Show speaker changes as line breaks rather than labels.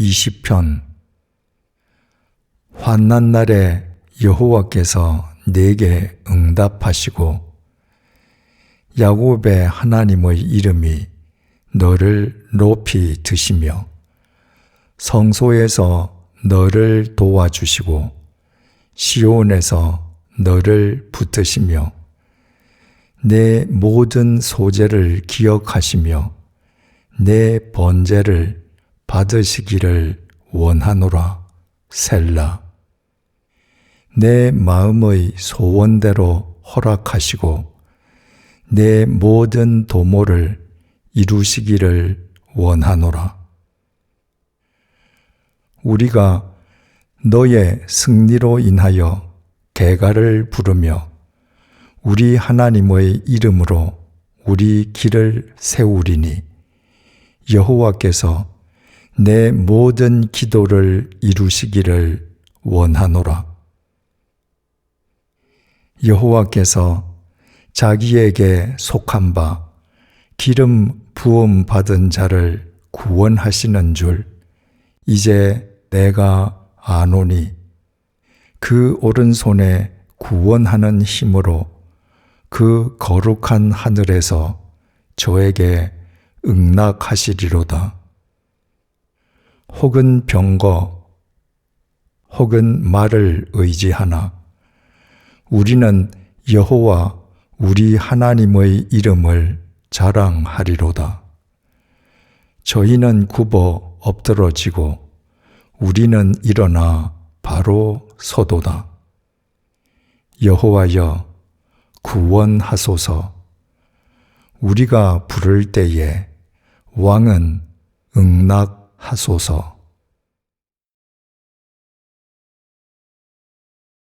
20편. 환난 날에 여호와께서 내게 응답하시고 야곱의 하나님의 이름이 너를 높이 드시며 성소에서 너를 도와주시고 시온에서 너를 붙으시며 내 모든 소재를 기억하시며 내 번제를 받으시기를 원하노라 셀라. 내 마음의 소원대로 허락하시고 내 모든 도모를 이루시기를 원하노라. 우리가 너의 승리로 인하여 개가를 부르며 우리 하나님의 이름으로 우리 길을 세우리니 여호와께서 내 모든 기도를 이루시기를 원하노라. 여호와께서 자기에게 속한 바 기름 부음 받은 자를 구원하시는 줄 이제 내가 아노니 그 오른손에 구원하는 힘으로 그 거룩한 하늘에서 저에게 응낙하시리로다. 혹은 병거, 혹은 말을 의지하나 우리는 여호와 우리 하나님의 이름을 자랑하리로다. 저희는 굽어 엎드러지고 우리는 일어나 바로 서도다. 여호와여 구원하소서. 우리가 부를 때에 왕은 응낙 하소서.